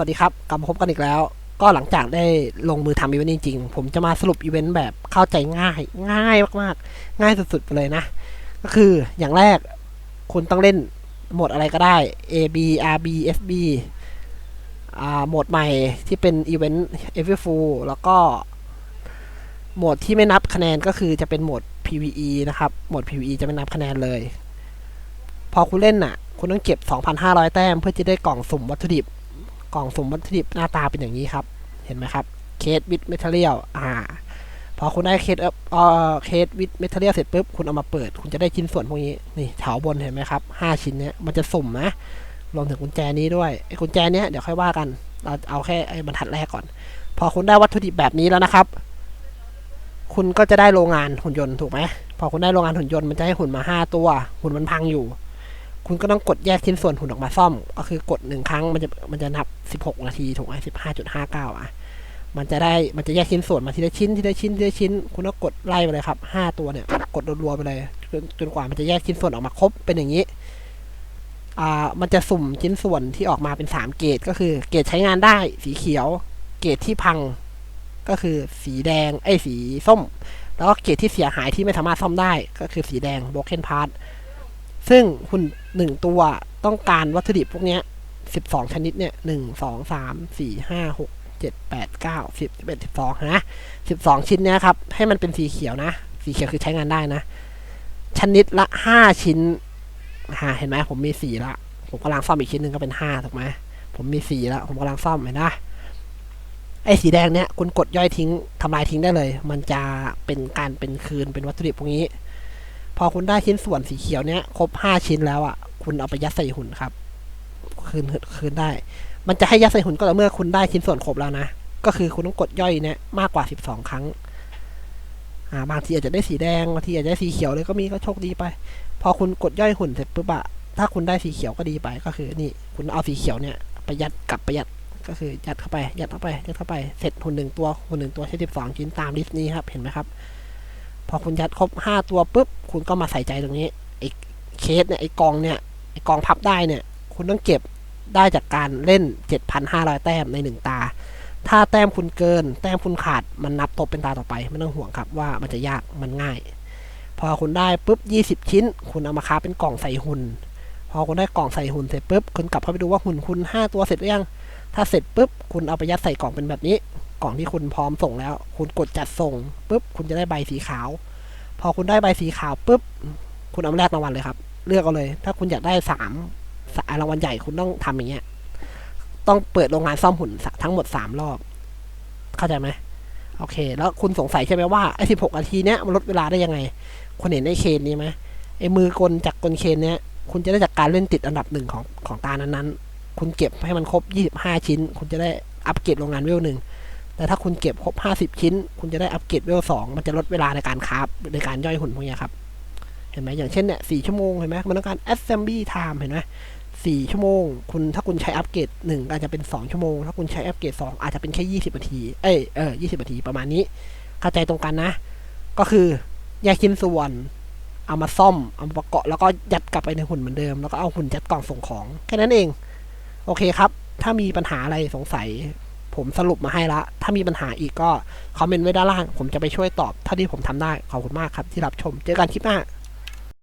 วัสดีครับ กลับมาพบกันอีกแล้ว ก็หลังจากได้ลงมือทำอีเวนต์จริงๆ ผมจะมาสรุปอีเวนต์แบบเข้าใจง่าย ง่ายมากๆ ง่ายสุดๆไปเลยนะ ก็คืออย่างแรกคุณต้องเล่นโหมดอะไรก็ได้ A B R B F B อ่าโหมดใหม่ที่เป็นอีเวนต์ Every Full แล้วก็ โหมดที่ไม่นับคะแนนก็คือจะเป็นโหมด PVE นะครับ โหมด PVE จะไม่นับคะแนนเลย พอคุณเล่นน่ะ คุณต้องเก็บ 2,500 แต้มเพื่อจะได้กล่องสุ่มวัตถุดิบ ล่องสุ่มวัตถุดิบหน้าตาเป็นอย่างนี้ครับ เห็นไหมครับเคสวิดเมทัลเลียลอ่าพอคุณได้เคสเอ่อเคสวิดเมทัลเลียลเสร็จปุ๊บคุณเอามาเปิด คุณจะได้ชิ้นส่วนพวกนี้นี่แถวบนเห็นไหมครับ5ชิ้นเนี้ยมันจะสุ่มนะรวมถึงกุญแจนี้ด้วยไอ้กุญแจเนี้ยเดี๋ยวค่อยว่ากัน เราเอาแค่ไอ้บรรทัดแรกก่อน พอคุณได้วัตถุดิบแบบนี้แล้วนะครับ คุณก็จะได้โรงงานหุ่นยนต์ถูกไหมพอคุณได้โรงงานหุ่นยนต์มันจะให้หุ่นมาห้าตัวหุ่นมันพังอยู่ คุณก็ต้องกดแยกชิ้นส่วนหุ่นออกมาซ่อม ก็คือกดหนึ่งครั้งมันจะมันจะนับสิบหกนาทีถูกไหมสิบห้าจุดห้าเก้าอะมันจะได้มันจะแยกชิ้นส่วนมาทีละชิ้นทีละชิ้นทีละชิ้น คุณก็กดไล่ไปเลยครับห้าตัวเนี่ย กดรัวๆไปเลยจนจนกว่ามันจะแยกชิ้นส่วนออกมาครบเป็นอย่างนี้อ่ามันจะสุ่มชิ้นส่วนที่ออกมาเป็นสามเกรดก็คือเกรดใช้งานได้ สีเขียว เกรดที่พัง ก็คือสีแดงไอ้สีส้ม แล้วก็เกรดที่เสียหายที่ไม่สามารถซ่อมได้ ก็คือสีแดง broken part ซึ่งหุ่นหนึ่งตัวต้องการวัตถุดิบพวกนี้สิบสองชนิดเนี่ยหนึ่งสองสามสี่ห้าหกเจ็ดแปดเก้าสิบสิบเอ็ดสิบสองนะสิบสองชิ้นเนี้ยครับ ให้มันเป็นสีเขียวนะ สีเขียวคือใช้งานได้นะ ชนิดละห้าชิ้นฮะเห็นไหมผมมีสี่ละ ผมกำลังซ่อมอีกชิ้นหนึ่งก็เป็นห้าถูกไหมผมมีสี่ละ ผมกำลังซ่อมเห็นนะไอ้สีแดงเนี้ยคุณกดย่อยทิ้งทำลายทิ้งได้เลย มันจะเป็นการเป็นคืนเป็นวัตถุดิบพวกนี้ พอคุณได้ชิ้นส่วนสีเขียวเนี้ยครบห้าชิ้นแล้วอะ คุณเอาไปยัดใส่หุ่นครับ คืนคืนได้ มันจะให้ยัดใส่หุ่นก็ต่อเมื่อคุณได้ชิ้นส่วนครบแล้วนะ ก็คือคุณต้องกดย่อยเนี้ยมากกว่าสิบสองครั้ง อ่า บางทีอาจจะได้สีแดง บางทีอาจจะได้สีเขียวเลยก็มีก็โชคดีไป พอคุณกดย่อยหุ่นเสร็จปุ๊บอะถ้าคุณได้สีเขียวก็ดีไปก็คือ นี่คุณเอาสีเขียวเนี่ยไปยัดกลับไปยัดก็คือยัดเข้าไปยัดเข้าไปยัดเข้าไปเสร็จหุ่นหนึ่งตัวหุ่นหนึ่งตัวใช้สิบสองชิ้นตามลิสต์นี้ครับเห็นไหมครับ พอคุณยัดครบห้าตัวปุ๊บ คุณก็มาใส่ใจตรงนี้ไอ้เคสเนี่ยไอ้กองเนี่ยไอ้กองพับได้เนี่ย คุณต้องเก็บได้จากการเล่นเจ็ดพันห้าร้อยแต้มในหนึ่งตา ถ้าแต้มคุณเกิน แต้มคุณขาดมันนับทบเป็นตาต่อไป ไม่ต้องห่วงครับว่ามันจะยากมันง่าย พอคุณได้ปุ๊บยี่สิบชิ้น คุณเอามาค้าเป็นกล่องใส่หุ่น พอคุณได้กล่องใส่หุ่นเสร็จปุ๊บ คุณกลับเข้าไปดูว่าหุ่นคุณห้าตัวเสร็จหรือยัง ถ้าเสร็จปุ๊บ คุณเอาไปยัดใส่กล่องเป็นแบบนี้ กล่องที่คุณพร้อมส่งแล้ว คุณกดจัดส่งปุ๊บคุณจะได้ใบสีขาว พอคุณได้ใบสีขาวปุ๊บคุณเอาแลกรางวัลเลยครับ เลือกเอาเลย ถ้าคุณอยากได้สามสารางวัลใหญ่คุณต้องทำอย่างเงี้ย ต้องเปิดโรงงานซ่อมหุ่นทั้งหมดสามรอบ เข้าใจไหมโอเค แล้วคุณสงสัยใช่ไหมว่าไอ้สิบหกนาทีเนี้ยมันลดเวลาได้ยังไง คุณเห็นไอ้เคนนี้ไหมไอ้มือกลจากกลเคนเนี้ยคุณจะได้จากการเล่นติดอันดับหนึ่งของของตานั้นๆ คุณเก็บให้มันครบยี่สิบห้าชิ้น คุณจะได้อัปเกรดโรงงานเวลหนึ่ง แต่ถ้าคุณเก็บครบห้าสิบชิ้น คุณจะได้อัปเกรดเวลสองมันจะลดเวลาในการคราฟในการย่อยหุ่นพวกนี้ครับ เห็นไหมอย่างเช่นเนี่ยสี่ชั่วโมงเห็นไหมมันต้องการ assembly time เห็นไหมสี่ชั่วโมง คุณถ้าคุณใช้อัปเกรดหนึ่งอาจจะเป็นสองชั่วโมง ถ้าคุณใช้อัปเกรดสองอาจจะเป็นแค่ยี่สิบนาที เอ้ยเออยี่สิบนาทีประมาณนี้ เข้าใจตรงกันนะ ก็คือแยกชิ้นส่วน เอามาซ่อม เอามาประกอบแล้วก็ยัดกลับไปในหุ่นเหมือนเดิม แล้วก็เอาหุ่นยัดกล่องส่งของ แค่นั้นเอง โอเคครับ ถ้ามีปัญหาอะไรสงสัย ผมสรุปมาให้ละ ถ้ามีปัญหาอีกก็คอมเมนต์ไว้ด้านล่าง ผมจะไปช่วยตอบเท่าที่ผมทำได้ ขอบคุณมากครับที่รับชม เจอกันคลิปหน้า